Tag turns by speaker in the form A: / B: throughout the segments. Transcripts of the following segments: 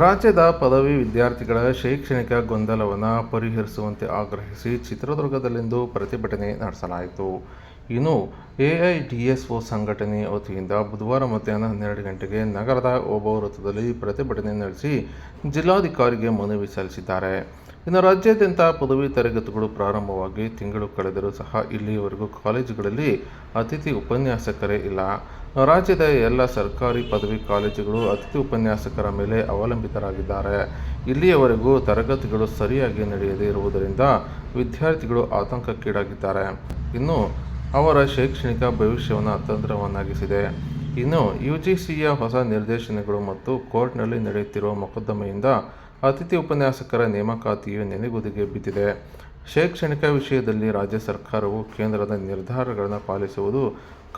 A: ರಾಜ್ಯದ ಪದವಿ ವಿದ್ಯಾರ್ಥಿಗಳ ಶೈಕ್ಷಣಿಕ ಗೊಂದಲವನ್ನು ಪರಿಹರಿಸುವಂತೆ ಆಗ್ರಹಿಸಿ ಚಿತ್ರದುರ್ಗದಲ್ಲಿಂದು ಪ್ರತಿಭಟನೆ ನಡೆಸಲಾಯಿತು. ಇನ್ನು ಎಐಡಿಎಸ್ಒ ಸಂಘಟನೆ ವತಿಯಿಂದ ಬುಧವಾರ ಮಧ್ಯಾಹ್ನ ಹನ್ನೆರಡು ಗಂಟೆಗೆ ನಗರದ ಓಬೋ ವೃತ್ತದಲ್ಲಿ ಪ್ರತಿಭಟನೆ ನಡೆಸಿ ಜಿಲ್ಲಾಧಿಕಾರಿಗೆ ಮನವಿ ಸಲ್ಲಿಸಿದ್ದಾರೆ. ಇನ್ನು ರಾಜ್ಯಾದ್ಯಂತ ಪದವಿ ತರಗತಿಗಳು ಪ್ರಾರಂಭವಾಗಿ ತಿಂಗಳು ಕಳೆದರೂ ಸಹ ಇಲ್ಲಿಯವರೆಗೂ ಕಾಲೇಜುಗಳಲ್ಲಿ ಅತಿಥಿ ಉಪನ್ಯಾಸಕರೇ ಇಲ್ಲ. ರಾಜ್ಯದ ಎಲ್ಲ ಸರ್ಕಾರಿ ಪದವಿ ಕಾಲೇಜುಗಳು ಅತಿಥಿ ಉಪನ್ಯಾಸಕರ ಮೇಲೆ ಅವಲಂಬಿತರಾಗಿದ್ದಾರೆ. ಇಲ್ಲಿಯವರೆಗೂ ತರಗತಿಗಳು ಸರಿಯಾಗಿ ನಡೆಯದೇ ಇರುವುದರಿಂದ ವಿದ್ಯಾರ್ಥಿಗಳು ಆತಂಕಕ್ಕೀಡಾಗಿದ್ದಾರೆ. ಇನ್ನು ಅವರ ಶೈಕ್ಷಣಿಕ ಭವಿಷ್ಯವನ್ನು ಅತಂತ್ರವನ್ನಾಗಿಸಿದೆ. ಇನ್ನು ಯು ಜಿ ಸಿಯ ಹೊಸ ನಿರ್ದೇಶನಗಳು ಮತ್ತು ಕೋರ್ಟ್ನಲ್ಲಿ ನಡೆಯುತ್ತಿರುವ ಮೊಕದ್ದಮೆಯಿಂದ ಅತಿಥಿ ಉಪನ್ಯಾಸಕರ ನೇಮಕಾತಿಯು ನೆನೆಗುದಿಗೆ ಬಿದ್ದಿದೆ. ಶೈಕ್ಷಣಿಕ ವಿಷಯದಲ್ಲಿ ರಾಜ್ಯ ಸರ್ಕಾರವು ಕೇಂದ್ರದ ನಿರ್ಧಾರಗಳನ್ನು ಪಾಲಿಸುವುದು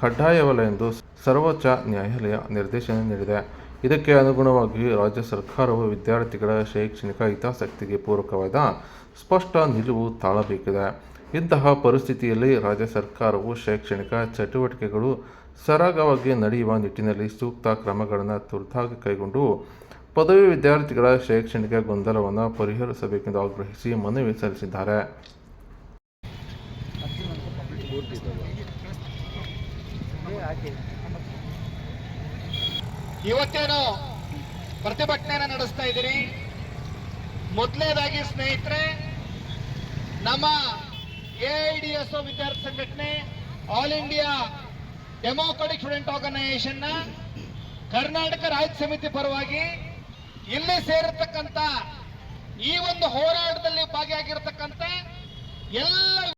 A: ಕಡ್ಡಾಯವಲ್ಲ ಎಂದು ಸರ್ವೋಚ್ಚ ನ್ಯಾಯಾಲಯ ನಿರ್ದೇಶನ ನೀಡಿದೆ. ಇದಕ್ಕೆ ಅನುಗುಣವಾಗಿ ರಾಜ್ಯ ಸರ್ಕಾರವು ವಿದ್ಯಾರ್ಥಿಗಳ ಶೈಕ್ಷಣಿಕ ಹಿತಾಸಕ್ತಿಗೆ ಪೂರಕವಾದ ಸ್ಪಷ್ಟ ನಿಲುವು ತಾಳಬೇಕಿದೆ. ಇಂತಹ ಪರಿಸ್ಥಿತಿಯಲ್ಲಿ ರಾಜ್ಯ ಸರ್ಕಾರವು ಶೈಕ್ಷಣಿಕ ಚಟುವಟಿಕೆಗಳು ಸರಾಗವಾಗಿ ನಡೆಯುವ ನಿಟ್ಟಿನಲ್ಲಿ ಸೂಕ್ತ ಕ್ರಮಗಳನ್ನು ತುರ್ತಾಗಿ ಕೈಗೊಂಡು ಪದವಿ ವಿದ್ಯಾರ್ಥಿಗಳ ಶೈಕ್ಷಣಿಕ ಗೊಂದಲವನ್ನು ಪರಿಹರಿಸಬೇಕೆಂದು ಆಗ್ರಹಿಸಿ ಮನವಿ ಸಲ್ಲಿಸಿದ್ದಾರೆ.
B: ಇವತ್ತೇನು ಪ್ರತಿಭಟನೆ ನಡೆಸ್ತಾ ಇದ್ದೀರಿ. ಮೊದಲನೇದಾಗಿ ಸ್ನೇಹಿತರೆ, ನಮ್ಮ ಎಐಡಿಎಸ್ಒ ವಿದ್ಯಾರ್ಥಿ ಸಂಘಟನೆ ಆಲ್ ಇಂಡಿಯಾ ಡೆಮೋಕ್ರೆಟಿಕ್ ಸ್ಟೂಡೆಂಟ್ ಆರ್ಗನೈಸೇಷನ್ನ ಕರ್ನಾಟಕ ರಾಜ್ಯ ಸಮಿತಿ ಪರವಾಗಿ ಇಲ್ಲಿ ಸೇರತಕ್ಕಂತ ಈ ಒಂದು ಹೋರಾಟದಲ್ಲಿ ಭಾಗಿಯಾಗಿರತಕ್ಕಂತ ಎಲ್ಲ